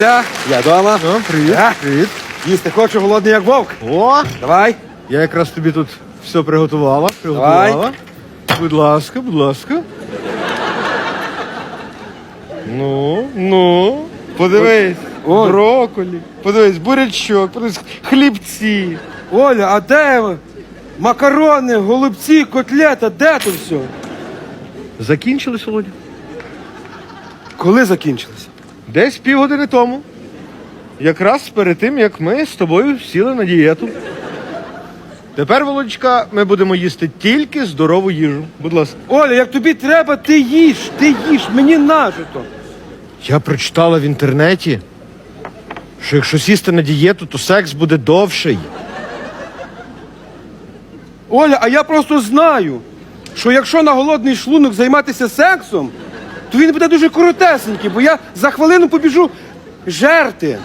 Я, я дома. Ну, привіт. Я. Привіт. Їсти хочу голодний, як вовк. О, Давай. я якраз тобі тут все приготувала. Приготувала. Будь ласка, будь ласка. Ну, ну. Подивись. Ой. Броколі. Подивись, бурячок, подивись, хлібці. Оля, а де макарони, голубці, котлета, де тут все? Закінчились, Володя? Коли закінчилося? Десь півгодини тому. Якраз перед тим, як ми з тобою сіли на дієту. Тепер, Володечка, ми будемо їсти тільки здорову їжу. Будь ласка. Оля, як тобі треба, ти їж, ти їж, мені нажито. Я прочитала в інтернеті, що якщо сісти на дієту, то секс буде довший. Оля, а я просто знаю, що якщо на голодний шлунок займатися сексом, то він буде дуже коротесенький, бо я за хвилину побіжу жерти.